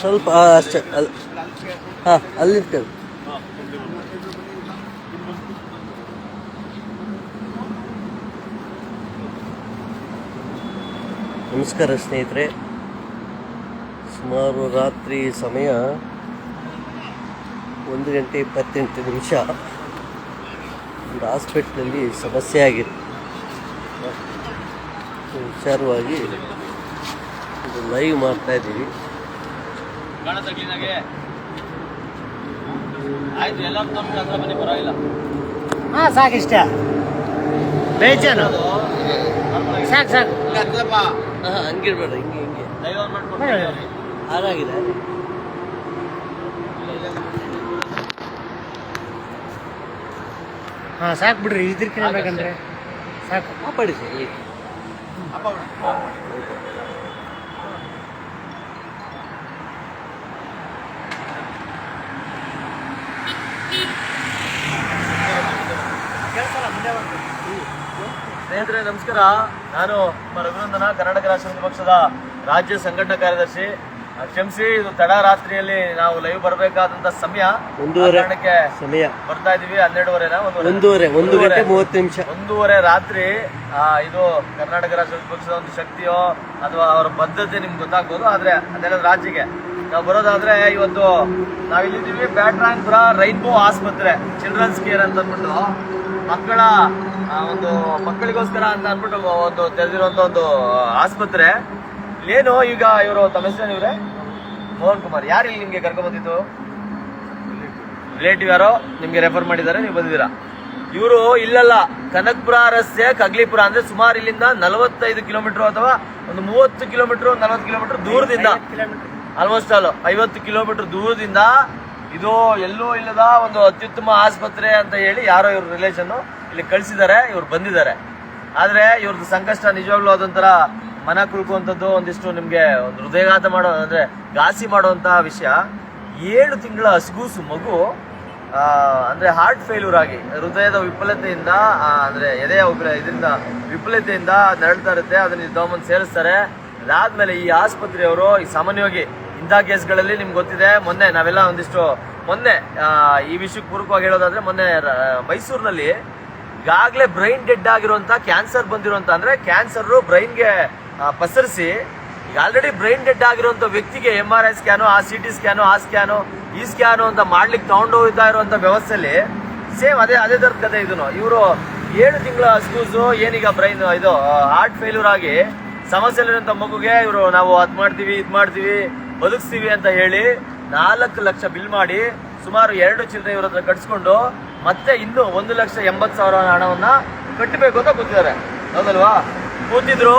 ಸ್ವಲ್ಪ ಅಷ್ಟೇ ಅಲ್ಲಿ ಹಾಂ ಅಲ್ಲಿ ನಮಸ್ಕಾರ ಸ್ನೇಹಿತರೆ. ಸುಮಾರು ರಾತ್ರಿ ಸಮಯ ಒಂದು ಗಂಟೆ ಇಪ್ಪತ್ತೆಂಟು ನಿಮಿಷ. ಒಂದು ಹಾಸ್ಪಿಟ್ಲಲ್ಲಿ ಸಮಸ್ಯೆ ಆಗಿತ್ತು. ವಿಚಾರವಾಗಿ ಇದು ಲೈವ್ ಮಾಡ್ತಾ ಇದ್ದೀವಿ. ಹಾ ಸಾಕಿಷ್ಟ. ಬೇಜಾನು ಸಾಕು ಸಾಕು. ಹಾಂ ಹಂಗಿರ್ಬೇಡ ಹಿಂಗೆ ಹಿಂಗೆ. ಲೈವ್ ಹಾಂ ಸಾಕು ಬಿಡ್ರಿ ಇದ್ರಕಿನ ಬೇಕಂದ್ರೆ. ಸಾಕು. ಮಾತಾಡಿ ಸರ್. ಸ್ನೇಹಿತರೆ ನಮಸ್ಕಾರ. ನಾನು ನಮ್ಮ ರಘುನಂದನ ಕರ್ನಾಟಕ ರಾಷ್ಟ್ರ ಪಕ್ಷದ ರಾಜ್ಯ ಸಂಘಟನಾ ಕಾರ್ಯದರ್ಶಿ ಕ್ಷಮಿಸಿ ಇದು ತಡ ರಾತ್ರಿಯಲ್ಲಿ ನಾವು ಲೈವ್ ಬರಬೇಕಾದಂತ ಸಮಯ. ಒಂದೂವರೆ ಸಮಯ. ಬರ್ತಾ ಇದೀವಿ ಹನ್ನೆರಡುವರೆ ಒಂದೂವರೆ? ಒಂದು ಗಂಟೆ ಮೂವತ್ತು ನಿಮಿಷ. ಒಂದೂವರೆ ರಾತ್ರಿ ಇದು ಕರ್ನಾಟಕ ರಾಜ್ಯ ಪಕ್ಷದ ಒಂದು ಶಕ್ತಿಯೋ ಅಥವಾ ಅವರ ಬದ್ಧತೆ ನಿಮ್ಗೆ ಗೊತ್ತಾಗ್ಬೋದು ಆದ್ರೆ ಅದೆಲ್ಲ ರಾಜ್ಯಕ್ಕೆ. ನಾವು ಬರೋದಾದ್ರೆ ಇವತ್ತು ನಾವು ಇಲ್ಲಿದ್ದೀವಿ ಬ್ಯಾಟ್ರಾಂಗ್ಪುರ ರೈನ್ಬೋ ಆಸ್ಪತ್ರೆ ಚಿಲ್ಡ್ರನ್ಸ್ ಕೇರ್ ಅಂತ ಅಂದ್ಬಿಟ್ಟು. ಮಕ್ಕಳ ಒಂದು ಮಕ್ಕಳಿಗೋಸ್ಕರ ಅಂತ ಅಂದ್ಬಿಟ್ಟು ಒಂದು ತೆರೆದಿರುವಂತ ಒಂದು ಆಸ್ಪತ್ರೆ. ಏನು ಈಗ ಇವರು ತಮ್ಮ ಹೆಸರು ಇವ್ರೆ? ಮೋಹನ್ ಕುಮಾರ್. ಯಾರು ಇಲ್ಲಿ ನಿಮ್ಗೆ ಕರ್ಕೊಂಡ್ ಬಂದಿದ್ದು? ರಿಲೇಟಿವ್ ಯಾರೋ? ನಿಮ್ಗೆ ರೆಫರ್ ಮಾಡಿದ್ದಾರೆ ನೀವು ಬಂದಿದ್ದೀರಾ? ಇವರು ಇಲ್ಲಲ್ಲ ಕನಕ್ಪುರ ರಸ್ತೆ ಕಗ್ಲಿಪುರ ಅಂದ್ರೆ ಸುಮಾರು ಇಲ್ಲಿಂದ ನಲವತ್ತೈದು ಕಿಲೋಮೀಟರ್ ಅಥವಾ ಒಂದು ಮೂವತ್ತು ಕಿಲೋಮೀಟರ್ ನಲವತ್ತು ಕಿಲೋಮೀಟರ್ ದೂರದಿಂದ. ಆಲ್ಮೋಸ್ಟ್ ಆಲ್ ಐವತ್ತು ಕಿಲೋಮೀಟರ್ ದೂರದಿಂದ ಇದು ಎಲ್ಲೂ ಇಲ್ಲದ ಒಂದು ಅತ್ಯುತ್ತಮ ಆಸ್ಪತ್ರೆ ಅಂತ ಹೇಳಿ ಯಾರೋ ಇವ್ರ ರಿಲೇಷನ್ ಇಲ್ಲಿ ಕಳಿಸಿದ್ದಾರೆ ಇವ್ರು ಬಂದಿದ್ದಾರೆ. ಆದ್ರೆ ಇವ್ರದ್ದು ಸಂಕಷ್ಟ ನಿಜವಾಗ್ಲೂ ಅದೊಂಥರ ಮನ ಕುಳ್ಕುವಂಥದ್ದು ಒಂದಿಷ್ಟು ನಿಮಗೆ ಒಂದು ಹೃದಯಘಾತ ಮಾಡೋ, ಅಂದರೆ ಘಾಸಿ ಮಾಡುವಂತಹ ವಿಷಯ. ಏಳು ತಿಂಗಳ ಹಸ್ಗೂಸು ಮಗು ಅಂದರೆ ಹಾರ್ಟ್ ಫೇಲ್ಯೂರ್ ಆಗಿ, ಹೃದಯದ ವಿಫಲತೆಯಿಂದ ಅಂದರೆ ಎದೆಯ ಇದರಿಂದ ವಿಫಲತೆಯಿಂದ ನರಳ್ತಾ ಇರುತ್ತೆ, ಅದನ್ನ ತಗೊಂಬಂದು ಸೇರಿಸ್ತಾರೆ. ಅದಾದ್ಮೇಲೆ ಈ ಆಸ್ಪತ್ರೆಯವರು, ಈ ಸಾಮಾನ್ಯವಾಗಿ ಇಂಥ ಕೇಸ್ಗಳಲ್ಲಿ ನಿಮ್ಗೆ ಗೊತ್ತಿದೆ, ಮೊನ್ನೆ ನಾವೆಲ್ಲ ಒಂದಿಷ್ಟು, ಮೊನ್ನೆ ಈ ವಿಷಯಕ್ಕೆ ಪೂರ್ವಕವಾಗಿ ಹೇಳೋದಾದ್ರೆ ಮೊನ್ನೆ ಮೈಸೂರಿನಲ್ಲಿ ಈಗಾಗಲೇ ಬ್ರೈನ್ ಡೆಡ್ ಆಗಿರುವಂತ ಕ್ಯಾನ್ಸರ್ ಬಂದಿರುವಂತ, ಅಂದ್ರೆ ಕ್ಯಾನ್ಸರ್ ಬ್ರೈನ್ಗೆ ಪಸರಿಸಿ, ಈಗ ಆಲ್ರೆಡಿ ಬ್ರೈನ್ ಡೆಡ್ ಆಗಿರುವಂತ ವ್ಯಕ್ತಿಗೆ ಎಂ ಆರ್ ಐ ಸ್ಕ್ಯಾನು ಆ ಸಿ ಟಿ ಸ್ಕ್ಯಾನು ಆ ಸ್ಕ್ಯಾನು ಈ ಸ್ಕ್ಯಾನು ಅಂತ ಮಾಡ್ಲಿಕ್ಕೆ ತಗೊಂಡು ಹೋಗ್ತಾ ಇರುವಂತ ವ್ಯವಸ್ಥೆಯಲ್ಲಿ ಸೇಮ್ ಅದೇ ಅದೇ ತರದ ಕತೆ ಇದನ್ನು ಇವರು ಏಳು ತಿಂಗಳ ಸ್ಕೂಸು ಏನೀಗ ಬ್ರೈನ್ ಇದು ಹಾರ್ಟ್ ಫೇಲ್ಯೂರ್ ಆಗಿ ಸಮಸ್ಯೆಲಿರುವಂತ ಮಗುಗೆ ಇವರು ನಾವು ಅದ್ ಮಾಡ್ತೀವಿ, ಇದ್ ಮಾಡ್ತೀವಿ, ಬದುಕಿಸ್ತೀವಿ ಅಂತ ಹೇಳಿ ನಾಲ್ಕು ಲಕ್ಷ ಬಿಲ್ ಮಾಡಿ ಸುಮಾರು ಎರಡು ಚಿಲ್ಲರೆ ಇವ್ರ ಹತ್ರ ಕಟ್ಸ್ಕೊಂಡು ಮತ್ತೆ ಇನ್ನು ಒಂದು ಲಕ್ಷ ಎಂಬತ್ತು ಸಾವಿರ ಹಣವನ್ನ ಕಟ್ಟಬೇಕು ಅಂತ ಗೊತ್ತಿದ್ದಾರೆ ಹೌದಲ್ವಾ? ಕೂತಿದ್ರು,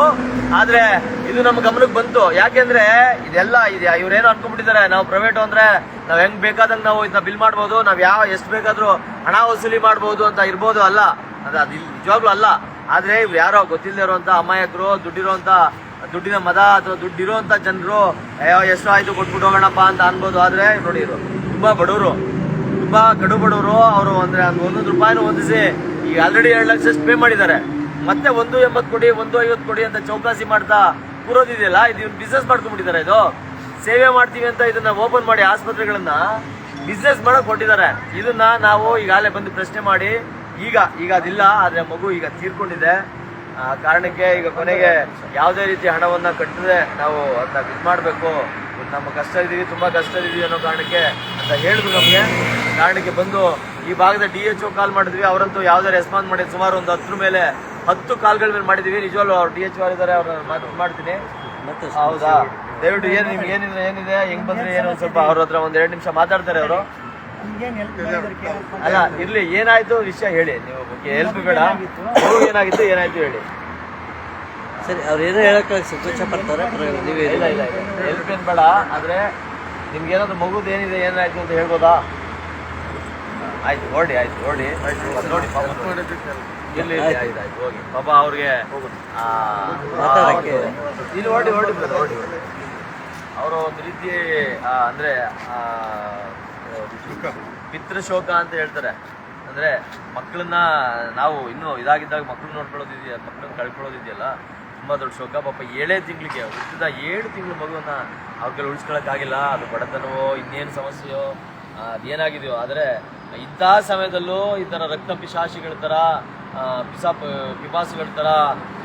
ಆದ್ರೆ ಇದು ನಮ್ಮ ಗಮನಕ್ಕೆ ಬಂತು. ಯಾಕೆಂದ್ರೆ ಇದೆಲ್ಲ ಇದೆ. ಇವ್ರೇನು ಅನ್ಕೊಂಡ್ಬಿಟ್ಟಿದ್ದಾರೆ. ನಾವು ಪ್ರೈವೇಟ್ ಅಂದ್ರೆ ನಾವ್ ಹೆಂಗ್ ಬೇಕಾದಂಗೆ ನಾವು ಇದನ್ನ ಬಿಲ್ ಮಾಡ್ಬೋದು, ನಾವ್ ಯಾವ, ಎಷ್ಟು ಬೇಕಾದ್ರೂ ಹಣ ವಸೂಲಿ ಮಾಡ್ಬೋದು ಅಂತ ಇರ್ಬೋದು ಅಲ್ಲ. ಅದು ಅದು ನಿಜವಾಗ್ಲೂ ಅಲ್ಲ. ಆದ್ರೆ ಇವ್ರು ಯಾರೋ ಗೊತ್ತಿಲ್ಲದೆ ಇರುವಂತ ಅಮಾಯಕರು ದುಡ್ಡಿರುವಂತ ದುಡ್ಡಿನ ಮದ ಅಥವಾ ದುಡ್ಡಿರುವಂತ ಜನರು, ಅಯ್ಯೋ, ಎಷ್ಟು ಆಯ್ತು, ಕೊಟ್ಬಿಟ್ಟು ಹೋಗೋಣಪ್ಪ ಅಂತ ಅನ್ಬೋದು. ಆದ್ರೆ ನೋಡಿ ಇವರು ತುಂಬಾ ಬಡವರು. ತುಂಬಾ ಕಡು ಬಡವರು ಅವರು ಅಂದ್ರೆ ಒಂದು ರೂಪಾಯಿನೂ ಹೊಂದಿಸಿ ಈಗ ಆಲ್ರೆಡಿ ಎರಡು ಲಕ್ಷ ಪೇ ಮಾಡಿದ್ದಾರೆ. ಮತ್ತೆ ಒಂದು ಎಂಬತ್ತು ಕೊಡಿ, ಒಂದು ಐವತ್ತು ಕೊಡಿ ಅಂತ ಚೌಕಾಸಿ ಮಾಡ್ತಾ ಕೂರೋದಿದೆಯಲ್ಲ? ಇದು ಬಿಸ್ನೆಸ್ ಮಾಡ್ಕೊಂಡ್ಬಿಟ್ಟಿದ್ದಾರೆ ಇದು. ಸೇವೆ ಮಾಡ್ತೀವಿ ಅಂತ ಇದನ್ನ ಓಪನ್ ಮಾಡಿ ಆಸ್ಪತ್ರೆಗಳನ್ನ ಬಿಸ್ನೆಸ್ ಮಾಡಕ್ ಕೊಟ್ಟಿದ್ದಾರೆ ಇದನ್ನ ನಾವು ಈಗಾಗಲೇ ಬಂದು ಪ್ರಶ್ನೆ ಮಾಡಿ, ಈಗ ಈಗ ಅದಿಲ್ಲ, ಆದ್ರೆ ಮಗು ಈಗ ತೀರ್ಕೊಂಡಿದೆ. ಆ, ಕಾರಣಕ್ಕೆ ಈಗ ಕೊನೆಗೆ ಯಾವುದೇ ರೀತಿ ಹಣವನ್ನ ಕಟ್ಟದೆ ನಾವು ಅಂತ ಇದು ಮಾಡಬೇಕು. ನಮ್ಮ ಕಷ್ಟ ಇದೀವಿ, ತುಂಬಾ ಕಷ್ಟ ಇದೀವಿ ಅನ್ನೋ ಕಾರಣಕ್ಕೆ ಅಂತ ಹೇಳಿದ್ರು ನಮಗೆ. ಕಾರಣಕ್ಕೆ ಬಂದು ಈ ಭಾಗದ ಡಿ ಎಚ್ ಕಾಲ್ ಮಾಡಿದ್ವಿ. ಅವರಂತೂ ಯಾವುದೇ ರೆಸ್ಪಾನ್ಸ್ ಮಾಡಿದ್ ಸುಮಾರು ಒಂದು ಹತ್ರ ಮೇಲೆ ಹತ್ತು ಕಾಲ್ಗಳ ಮೇಲೆ ಮಾಡಿದೀವಿ. ನಿಜವಾಗ್ಲೂ ಅವ್ರು ಡಿ ಎಚ್ ಇದ್ದಾರೆ ಅವ್ರನ್ನ ಮಾತು ಮಾಡ್ತೀನಿ. ಮತ್ತೆ ಹೌದಾ? ದಯವಿಟ್ಟು ಏನು ನಿಮ್ಗೆ ಏನಿದೆ ಏನಿದೆ? ಹೆಂಗ್ ಬಂದ್ರೆ ಏನು ಒಂದ್ ಸ್ವಲ್ಪ ಅವ್ರ ಹತ್ರ ಒಂದ್ ಎರಡು ನಿಮಿಷ ಮಾತಾಡ್ತಾರೆ ಅವರು. ಅಲ್ಲ ಇರ್ಲಿ ಏನಾಯ್ತು ವಿಷಯ ಹೇಳಿ. ನೀವು ಹೆಲ್ಪ್ ಬೇಡ. ಏನಾಗಿತ್ತು? ಏನಾಯ್ತು ಹೇಳಿ. ಸರಿ ಅವ್ರು ಏನೋ ಹೇಳೋಕೆ ಸಂತೋಷ ಪಡ್ತಾರೆ ಪರವಾಗಿಲ್ಲ, ನೀವೇ ಇಲ್ಲ ಇಲ್ಲ ಇಲ್ಲ. ಹೆಲ್ಪ್ ಏನ್ ಬೇಡ ಆದ್ರೆ ನಿಮ್ಗೆ ಏನಾದ್ರು ಮಗುದ್ ಏನಿದೆ ಏನಾಯ್ತು ಅಂತ ಹೇಳ್ಬೋದಾ? ಆಯ್ತು ಓಡಿ ಆಯ್ತು ಓಡಿ. ಅದ್ ನೋಡಿ ಇರ್ಲಿ ಆಯ್ತು. ಹೋಗಿ. ಪಾಪ ಅವ್ರಿಗೆ. ಇಲ್ಲಿ ಓಡಿ ಓಡಿ ಓಡಿ ಅವರು ಒಂದು ರೀತಿ ಅಂದ್ರೆ ಶೋಕ ಪಿತೃಶೋಕ ಅಂತ ಹೇಳ್ತಾರೆ. ಅಂದ್ರೆ ಮಕ್ಕಳನ್ನ ನಾವು ಇನ್ನೂ ಇದಾಗಿದ್ದಾಗ ಮಕ್ಕಳು ನೋಡ್ಕೊಳ್ಳೋದಿದೆಯಾ ಮಕ್ಕಳನ್ನ ಕಳ್ಕೊಳ್ಳೋದಿದೆಯಲ್ಲ ತುಂಬಾ ದೊಡ್ಡ ಶೋಕ. ಪಾಪ ಏಳೇ ತಿಂಗಳಿಗೆ ಹುಟ್ಟಿದ ಏಳು ತಿಂಗಳ ಮಗುವನ್ನ ಅವ್ರ ಕೈಲಿ ಉಳಿಸ್ಕೊಳಕ್ಕಾಗಿಲ್ಲ. ಅದು ಬಡತನವೋ ಇನ್ನೇನು ಸಮಸ್ಯೆಯೋ ಆ, ಅದೇನಾಗಿದೆಯೋ. ಆದರೆ ಇಂತಹ ಸಮಯದಲ್ಲೂ ಈ ಥರ ರಕ್ತ ಪಿಶಾಶಿಗಳ ಥರ ಪಿಸಾ ಪಿಪಾಸುಗಳ ಥರ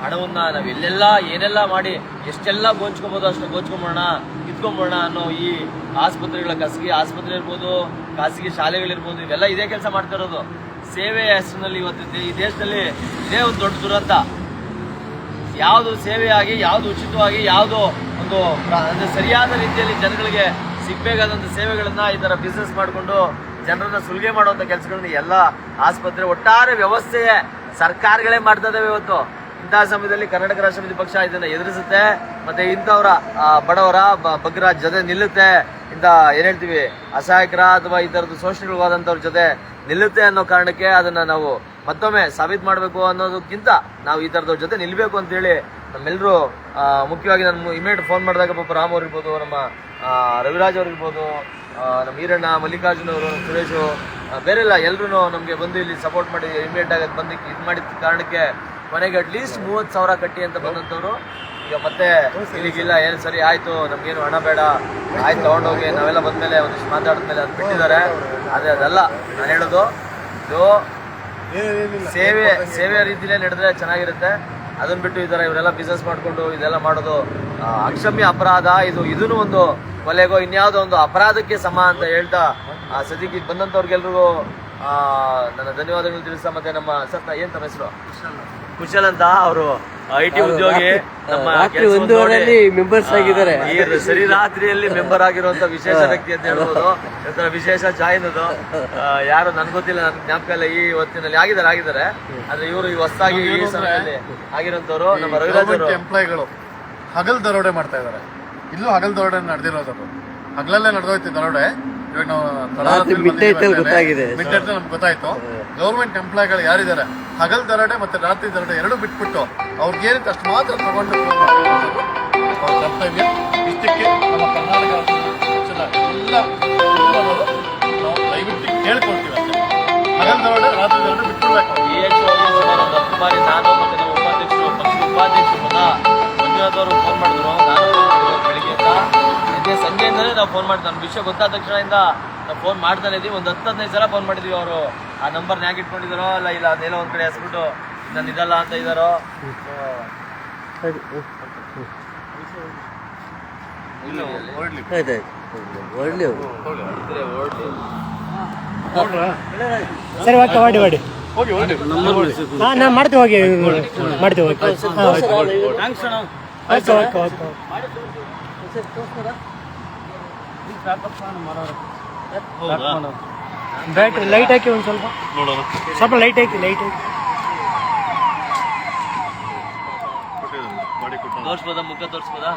ಹಣವನ್ನು ನಾವು ಎಲ್ಲೆಲ್ಲ, ಏನೆಲ್ಲ ಮಾಡಿ ಎಷ್ಟೆಲ್ಲ ಗೋಂಚ್ಕೊಬೋದು ಅಷ್ಟು ಗೋಂಚ್ಕೊಂಬೋಣ ಕಿತ್ಕೊಂಬೋಣ ಅನ್ನೋ ಈ ಆಸ್ಪತ್ರೆಗಳ ಖಾಸಗಿ, ಆಸ್ಪತ್ರೆ ಇರ್ಬೋದು, ಖಾಸಗಿ ಶಾಲೆಗಳಿರ್ಬೋದು, ಇವೆಲ್ಲ ಇದೇ ಕೆಲಸ ಮಾಡ್ತಾ ಇರೋದು. ಸೇವೆ ಹೆಸರಿನಲ್ಲಿ ಇವತ್ತು ಈ ದೇಶದಲ್ಲಿ ಇದೇ ಒಂದು ದೊಡ್ಡ ದುರಂತ. ಯಾವುದು ಸೇವೆಯಾಗಿ, ಯಾವುದು ಉಚಿತವಾಗಿ, ಯಾವುದು ಒಂದು ಅಂದ್ರೆ ಸರಿಯಾದ ರೀತಿಯಲ್ಲಿ ಜನಗಳಿಗೆ ಸಿಗ್ಬೇಕಾದಂಥ ಸೇವೆಗಳನ್ನು ಈ ಥರ ಬಿಸ್ನೆಸ್ ಮಾಡಿಕೊಂಡು ಜನರನ್ನ ಸುಲಿಗೆ ಮಾಡುವಂಥ ಕೆಲಸಗಳನ್ನ ಎಲ್ಲ ಆಸ್ಪತ್ರೆ ಒಟ್ಟಾರೆ ವ್ಯವಸ್ಥೆಯೇ ಸರ್ಕಾರಗಳೇ ಮಾಡ್ತಾ ಇದಾವೆ ಇವತ್ತು. ಇಂತಹ ಸಮಯದಲ್ಲಿ ಕರ್ನಾಟಕ ರಾಷ್ಟ್ರ ಪಕ್ಷ ಇದನ್ನ ಎದುರಿಸುತ್ತೆ ಮತ್ತೆ ಇಂಥವರ ಬಡವರ ಬಗ್ಗರ ಜೊತೆ ನಿಲ್ಲುತ್ತೆ ಇಂಥ ಏನ್ ಹೇಳ್ತೀವಿ ಅಸಹಾಯಕರ ಅಥವಾ ಈ ತರದ್ದು ಶೋಷಣೆಗಳಾದಂಥವ್ರ ಜೊತೆ ನಿಲ್ಲುತ್ತೆ ಅನ್ನೋ ಕಾರಣಕ್ಕೆ ಅದನ್ನ ನಾವು ಮತ್ತೊಮ್ಮೆ ಸಾಬೀತು ಮಾಡಬೇಕು ಅನ್ನೋದಕ್ಕಿಂತ ನಾವು ಈ ತರದವ್ರ ಜೊತೆ ನಿಲ್ಬೇಕು ಅಂತೇಳಿ ನಮ್ಮೆಲ್ಲರೂ ಮುಖ್ಯವಾಗಿ ನಾನು ಇಮಿಡಿಯೇಟ್ ಫೋನ್ ಮಾಡಿದಾಗ ಪಾಪ ರಾಮ್ ಅವ್ರಿರ್ಬೋದು ನಮ್ಮ ರವಿರಾಜ್ ಅವ್ರು ಇರ್ಬೋದು ಆ, ನಮ್ಮ ಈರಣ್ಣ ಮಲ್ಲಿಕಾರ್ಜುನ್ ಅವರು ಸುರೇಶ್ ಬೇರೆಲ್ಲ ಎಲ್ಲರೂ ನಮಗೆ ಬಂದು ಇಲ್ಲಿ ಸಪೋರ್ಟ್ ಮಾಡಿ ಇಮಿಡಿಯೇಟ್ ಆಗಿ ಬಂದು ಇದು ಮಾಡಿದ ಕಾರಣಕ್ಕೆ ಮನೆಗೆ ಅಟ್ಲೀಸ್ಟ್ ಮೂವತ್ತು ಸಾವಿರ ಕಟ್ಟಿ ಅಂತ ಬಂದಂಥವ್ರು ಈಗ ಮತ್ತೆ ಇಲ್ಲಿಗಿಲ್ಲ ಏನು ಸರಿ ಆಯಿತು ನಮಗೇನು ಹಣ ಬೇಡ ಆಯ್ತು ತೊಗೊಂಡೋಗಿ ನಾವೆಲ್ಲ ಬಂದಮೇಲೆ ಒಂದಿಷ್ಟು ಮಾತಾಡಿದ್ಮೇಲೆ ಅದು ಬಿಟ್ಟಿದ್ದಾರೆ. ಆದರೆ ಅದಲ್ಲ ನಾನು ಹೇಳೋದು ಇದು ಸೇವೆ ಸೇವೆ ರೀತಿಯಲ್ಲೇ ನಡೆದ್ರೆ ಚೆನ್ನಾಗಿರುತ್ತೆ. ಅದನ್ನ ಬಿಟ್ಟು ಈ ಇವರೆಲ್ಲ ಬಿಸ್ನೆಸ್ ಮಾಡ್ಕೊಂಡು ಇದೆಲ್ಲ ಮಾಡೋದು ಅಕ್ಷಮ್ಯ ಅಪರಾಧ ಇದು ಇದನ್ನು ಒಂದು ಕೊಲೆಗೋ ಇನ್ಯಾವುದೋ ಒಂದು ಅಪರಾಧಕ್ಕೆ ಸಮ ಅಂತ ಹೇಳ್ತಾ ಆ ಸದ್ಯಕ್ಕೆ ಆ, ನನ್ನ ಧನ್ಯವಾದಗಳು ತಿಳಿಸ್ತಾ ಮತ್ತೆ ನಮ್ಮ ಸತ್ತ ಏನ್ ತಮ್ಮ ಹೆಸರು? ಕುಶಲ್ ಅಂತ ಅವರು ಐ ಟಿ ಉದ್ಯೋಗಿ ನಮ್ಮ ಒಂದೂವರೆಯಲ್ಲಿ ನೋಡಿ, ಆಗಿದ್ದಾರೆ. ಈ ಸರಿ ರಾತ್ರಿಯಲ್ಲಿ ಮೆಂಬರ್ ಆಗಿರುವಂತ ವಿಶೇಷ ವ್ಯಕ್ತಿ ಅಂತ ಹೇಳ್ಬೋದು. ಒಂಥರ ವಿಶೇಷ ಜಾಯಿನ್ ಅದು ಯಾರು ನನ್ ಗೊತ್ತಿಲ್ಲ ನನ್ ಜ್ಞಾಪಕ ಇಲ್ಲ. ಈ ಹೊತ್ತಿನಲ್ಲಿ ಆಗಿದ್ದಾರೆ ಆಗಿದ್ದಾರೆ. ಆದ್ರೆ ಇವರು ಈ ಹೊಸದಾಗಿ ಈ ಸಮಯದಲ್ಲಿ ಆಗಿರುವಂತವ್ರು ನಮ್ಮ ರವಿರಾಜ್ ಎಂಪ್ಲಾಯ್ಗಳು ಎಂಪ್ಲಾಯಿಗಳು ಹಗಲ್ ದರೋಡೆ ಮಾಡ್ತಾ ಇದ್ದಾರೆ. ಇಲ್ಲೂ ಹಗಲ್ ದರೋಡೆ ನಡೆದಿರೋದು ಹಗಲಲ್ಲೇ ನಡೆದೋಯ್ತು ದರೋಡೆ. ಇವಾಗ ನಾವು ಗೊತ್ತಾಗಿದೆ. ಮಿಡ್ ನಮ್ಗೆ ಗೊತ್ತಾಯ್ತು. ಗೌರ್ಮೆಂಟ್ ಎಂಪ್ಲಾಯ್ಗಳು ಯಾರಿದ್ದಾರೆ? ಹಗಲ್ ದರಡೆ ಮತ್ತೆ ರಾತ್ರಿ ದರಡೆ ಎರಡು ಬಿಟ್ಬಿಟ್ಟು ಅವ್ರಿಗೆ ಏನಿತ್ತು ಅಷ್ಟು ಮಾತ್ರ ತಗೊಂಡು ಕರ್ತವ್ಯ ಇಷ್ಟಕ್ಕೆ ನಿನ್ನೆ ನಾವು ಫೋನ್ ಮಾಡ್ತೀವಿ. ನಮ್ಮ ವಿಷಯ ಗೊತ್ತಾದ ತಕ್ಷಣದಿಂದ ನಾವು ಫೋನ್ ಮಾಡ್ತಾನೆ ಇದ್ದೀವಿ ಒಂದು ಹತ್ತು ಹದಿನೈದು ಸಲ ಫೋನ್ ಮಾಡಿದ್ವಿ ಅವರು. ಆ ನಂಬರ್ ಯಾಕೆ ಇಟ್ಕೊಂಡಿದಾರೋ ಅಲ್ಲ ಇಲ್ಲ ಅದೇನೋ ಒಂದ್ ಕಡೆ ಹೆಸ್ಬಿಟ್ಟು ನಾನು ಇದಲ್ಲ ಅಂತ ಇದ್ದಾರೋ. ಸರಿ. ಓಕೆ ಹೋಗಿ ಹೋಗಿ. ಹಾಂ ನಾನು ಮಾಡ್ತೀವಿ ಹೋಗಿ ಮಾಡ್ತೀವಿ ಓಕೆ ಹಾಂ okay okay. Okay okay battery light ಹಾಕಿ ಒಂದು ಸ್ವಲ್ಪ. ನೋಡೋಣ. ಸ್ವಲ್ಪ ಲೈಟ್ ಹಾಕಿ ಲೈಟ್ ಹಾಕಿ. ತೋರ್ಸ್ಬೋದಾ ಮುಖ ತೋರ್ಸ್ಬೋದಾ?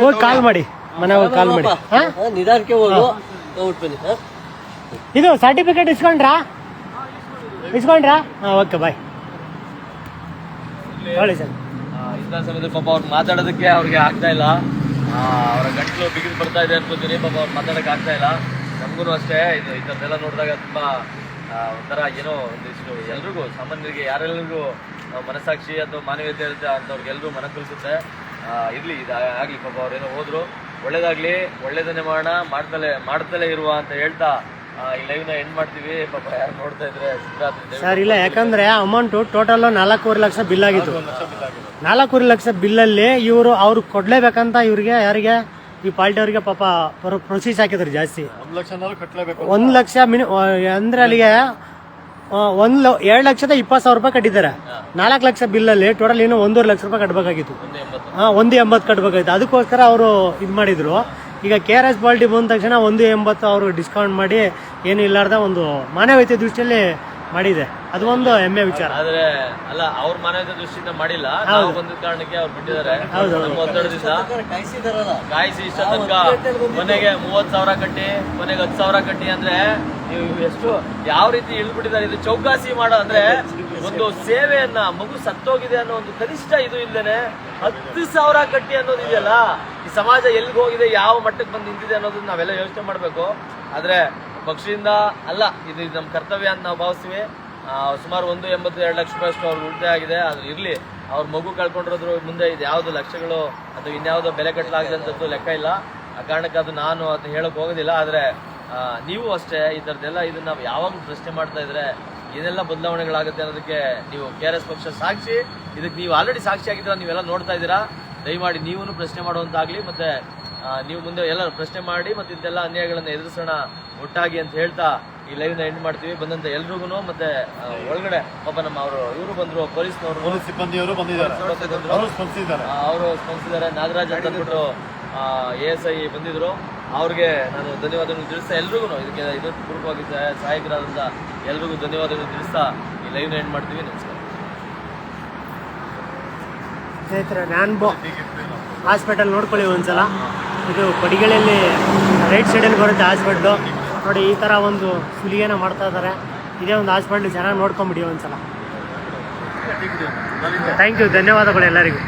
ಹೋಗಿ. ಕಾಲ್ ಮಾಡಿ. ಮನೆ ಹೋಗಿ ಕಾಲ್ ಮಾಡಿ. ನಿಧಾನಕ್ಕೆ ಹೋಗು. ಬನ್ನಿ? ಇದು ಸರ್ಟಿಫಿಕೇಟ್ ಇಸ್ಕೊಂಡ್ರಾ? ಇಸ್ಕೊಂಡ್ರಾ? ಹಾಂ ಓಕೆ ಬಾಯ್ ಹೇಳಿ ಸರ್ ಸಮಯದಲ್ಲಿ ಪಾಪ ಅವ್ರು ಮಾತಾಡೋದಕ್ಕೆ ಅವ್ರಿಗೆ ಆಗ್ತಾ ಇಲ್ಲ. ಅವರ ಗಂಟ್ಲು ಬಿಗಿದು ಬರ್ತಾ ಇದೆ ಅನ್ಕೋತೀನಿ, ಪಾಪ ಅವ್ರು ಮಾತಾಡೋಕೆ ಆಗ್ತಾ ಇಲ್ಲ. ನಮಗೂ ಅಷ್ಟೇ, ಇದು ಇದನ್ನೆಲ್ಲ ನೋಡಿದಾಗ ತುಂಬಾ ಒಂಥರ ಏನೋ ಒಂದಿಷ್ಟು ಎಲ್ರಿಗೂ, ಸಾಮಾನ್ಯರಿಗೆ ಯಾರೆಲ್ಲರಿಗೂ ಮನಸ್ಸಾಕ್ಷಿ ಅಥವಾ ಮಾನವೀಯತೆ ಇರುತ್ತೆ ಅಂಥವ್ರಿಗೆಲ್ಲರೂ ಮನ ಕಲಿಸುತ್ತೆ. ಇರ್ಲಿ, ಇದು ಆಗ್ಲಿ ಪಾಪ ಅವ್ರೇನೋ ಹೋದ್ರು. ಒಳ್ಳೇದಾಗ್ಲಿ, ಒಳ್ಳೇದನ್ನೇ ಮಾಡೋಣ, ಮಾಡ್ತಲೇ ಮಾಡ್ತಲೇ ಇರುವ ಅಂತ ಹೇಳ್ತಾ ಲೈವ್ನ ಎಂಡ್ ಮಾಡ್ತೀವಿ. ಪಾಪ ಯಾರು ನೋಡ್ತಾ ಇದ್ರೆ ಸಿದ್ಧಾರ್ಥ ಸರ್ ಇಲ್ಲ ಯಾಕಂದ್ರೆ ಅಮೌಂಟ್ ಟೋಟಲ್ ನಾಲ್ಕೂವರೆ ಲಕ್ಷ ಬಿಲ್ ಆಗಿತ್ತು. ನಾಲ್ಕೂವರೆ ಲಕ್ಷ ಬಿಲ್ಲಲ್ಲಿ ಇವರು ಅವ್ರು ಕೊಡ್ಲೇಬೇಕಂತ ಇವ್ರಿಗೆ ಯಾರಿಗೆ? ಈ ಪಾರ್ಟಿ ಅವರಿಗೆ ಪಾಪ ಪ್ರೊಸೀಸ್ ಹಾಕಿದ್ರು ಜಾಸ್ತಿ. ಒಂದ್ ಲಕ್ಷ ಮಿನಿ ಅಂದ್ರೆ ಅಲ್ಲಿಗೆ ಒಂದ್ ಎರಡ್ ಲಕ್ಷದ ಇಪ್ಪತ್ತು ಸಾವಿರ ರೂಪಾಯಿ ಕಟ್ಟಿದ್ದಾರೆ. ನಾಲ್ಕು ಲಕ್ಷ ಬಿಲ್ಲಲ್ಲಿ ಟೋಟಲ್ ಇನ್ನೂ ಒಂದೂವರೆ ಲಕ್ಷ ರೂಪಾಯಿ ಕಟ್ಟಬೇಕಾಗಿತ್ತು ಹಾ ಒಂದು ಎಂಬತ್ತು ಕಟ್ಬೇಕಾಗಿತ್ತು. ಅದಕ್ಕೋಸ್ಕರ ಅವರು ಇದು ಮಾಡಿದ್ರು. ಈಗ ಕೆ ಆರ್ ಎಸ್ ಪಾಲ್ಟಿ ಬಂದ ತಕ್ಷಣ ಒಂದು ಎಂಬತ್ತು ಅವರು ಡಿಸ್ಕೌಂಟ್ ಮಾಡಿ ಏನು ಇಲ್ಲಾರ್ದ ಒಂದು ಮಾನವೀಯತೆ ದೃಷ್ಟಿಯಲ್ಲಿ ಮಾಡಿದೆ. ಅದು ಒಂದು ಹೆಮ್ಮೆ ವಿಚಾರ. ಆದ್ರೆ ಅಲ್ಲ ಅವ್ರ ಮಾನವೀಯತೆ ದೃಷ್ಟಿಯಿಂದ ಮಾಡಿಲ್ಲ. ನಾವು ಬಂದ ಕಾರಣಕ್ಕೆ ಅವ್ರು ಬಿಟ್ಟಿದ್ದಾರೆ. ನಮ್ಮ ಒತ್ತಡದಿಂದ ಕಾಯಿಸಿ ಇಷ್ಟ ತನಕ ಕೊನೆಗೆ ಮೂವತ್ ಸಾವಿರ ಕಟ್ಟಿ ಮನೆಗೆ ಹತ್ತು ಸಾವಿರ ಕಟ್ಟಿ ಅಂದ್ರೆ ನೀವು ಎಷ್ಟು ಯಾವ ರೀತಿ ಇಳ್ಬಿಟ್ಟಿದ್ದಾರೆ? ಇದು ಚೌಕಾಸಿ ಮಾಡೋ ಅಂದ್ರೆ ಒಂದು ಸೇವೆಯನ್ನ ಮಗು ಸತ್ತೋಗಿದೆ ಅನ್ನೋ ಒಂದು ಕನಿಷ್ಠ ಇದು ಇಲ್ದೇನೆ ಹತ್ತು ಸಾವಿರ ಕಟ್ಟಿ ಅನ್ನೋದು ಇದೆಯಲ್ಲ? ಸಮಾಜ ಎಲ್ಲಿಗೆ ಹೋಗಿದೆ, ಯಾವ ಮಟ್ಟಕ್ಕೆ ಬಂದು ನಿಂತಿದೆ ಅನ್ನೋದನ್ನ ನಾವೆಲ್ಲ ಯೋಚನೆ ಮಾಡಬೇಕು. ಆದ್ರೆ ಪಕ್ಷದಿಂದ ಅಲ್ಲ, ಇದು ನಮ್ಮ ಕರ್ತವ್ಯ ಅಂತ ನಾವು ಭಾವಿಸ್ತೀವಿ. ಸುಮಾರು ಒಂದು ಎಂಬತ್ತು ಎರಡು ಲಕ್ಷ ರೂಪಾಯಿಯಷ್ಟು ಅವ್ರಿಗೆ ಉಳಿತಾಯ ಆಗಿದೆ. ಅದು ಇರಲಿ. ಅವ್ರ ಮಗು ಕಳ್ಕೊಂಡಿರೋದ್ರ ಮುಂದೆ ಇದು ಯಾವುದು ಲಕ್ಷಗಳು ಅದು ಇನ್ಯಾವುದೋ ಬೆಲೆ ಕಟ್ಟಲಾಗದಂಥದ್ದು ಲೆಕ್ಕ ಇಲ್ಲ. ಆ ಕಾರಣಕ್ಕೆ ಅದು ನಾನು ಅದು ಹೇಳಕ್ ಹೋಗೋದಿಲ್ಲ. ಆದ್ರೆ ನೀವು ಅಷ್ಟೇ ಈ ಥರದ್ದೆಲ್ಲ ಇದನ್ನ ನಾವು ಯಾವಾಗ ಪ್ರಶ್ನೆ ಮಾಡ್ತಾ ಇದ್ರೆ ಏನೆಲ್ಲ ಬದಲಾವಣೆಗಳಾಗುತ್ತೆ ಅನ್ನೋದಕ್ಕೆ ನೀವು ಕೆ ಆರ್ ಎಸ್ ಪಕ್ಷ ಸಾಕ್ಷಿ, ಇದಕ್ಕೆ ನೀವು ಆಲ್ರೆಡಿ ಸಾಕ್ಷಿ ಆಗಿದ್ದೀರಾ, ನೀವೆಲ್ಲ ನೋಡ್ತಾ ಇದ್ದೀರಾ? ದಯಮಾಡಿ ನೀವು ಪ್ರಶ್ನೆ ಮಾಡುವಂತಾಗ್ಲಿ ಮತ್ತೆ ನೀವು ಮುಂದೆ ಎಲ್ಲ ಪ್ರಶ್ನೆ ಮಾಡಿ ಮತ್ತೆ ಇಂತೆಲ್ಲ ಅನ್ಯಾಯಗಳನ್ನ ಎದುರಿಸೋಣ ಒಟ್ಟಾಗಿ ಅಂತ ಹೇಳ್ತಾ ಈ ಲೈವ್ನ ಎಂಡ್ ಮಾಡ್ತೀವಿ. ಬಂದಂತ ಎಲ್ರಿಗೂ ಮತ್ತೆ ಒಳಗಡೆ ಪಾಪ ನಮ್ಮ ಅವರು ಇವರು ಬಂದ್ರು ಪೊಲೀಸ್ನವರು. ಪೊಲೀಸ್ ಸಿಬ್ಬಂದಿಯವರು ಬಂದಿದ್ದಾರೆ. ಅವರು ಸ್ಪಂದಿಸಿದ್ದಾರೆ. ನಾಗರಾಜ್ ಅಂತ ಅಂದ್ಬಿಟ್ಟು ಎ ಎಸ್ ಐ ಬಂದಿದ್ರು. ಅವ್ರಿಗೆ ನಾನು ಧನ್ಯವಾದಗಳನ್ನು ತಿಳಿಸ್ತಾ ಎಲ್ರಿಗೂ ಇದಕ್ಕೆ ಇದಕ್ಕೆ ಪೂರ್ವವಾಗಿ ಸಹಾಯಕರಾದಂತ ಸಹಾಯಕರಾದಂಥ ಎಲ್ರಿಗೂ ಧನ್ಯವಾದಗಳನ್ನು ತಿಳಿಸ್ತಾ ಈ ಲೈವ್ ಎಂಡ್ ಮಾಡ್ತೀವಿ. ನಮಸ್ಕಾರ. ಸ್ನೇಹಿತರೆ ನ್ಯಾನ್ಬೋ ಹಾಸ್ಪಿಟಲ್ ನೋಡ್ಕೊಳ್ಳಿ ಒಂದ್ಸಲ. ಇದು ಪಡಿಗಳಲ್ಲಿ ರೈಟ್ ಸೈಡಲ್ಲಿ ಬರುತ್ತೆ ಹಾಸ್ಪಿಟ್ಲು. ನೋಡಿ ಈ ಥರ ಒಂದು ಸುಲಿಗೆನ ಮಾಡ್ತಾ ಇದ್ದಾರೆ ಇದೇ ಒಂದು ಹಾಸ್ಪಿಟ್ಲ್ ಚೆನ್ನಾಗಿ ನೋಡ್ಕೊಂಬಿಡಿ ಒಂದ್ಸಲ. ಥ್ಯಾಂಕ್ ಯು ಧನ್ಯವಾದಗಳು ಎಲ್ಲರಿಗೂ.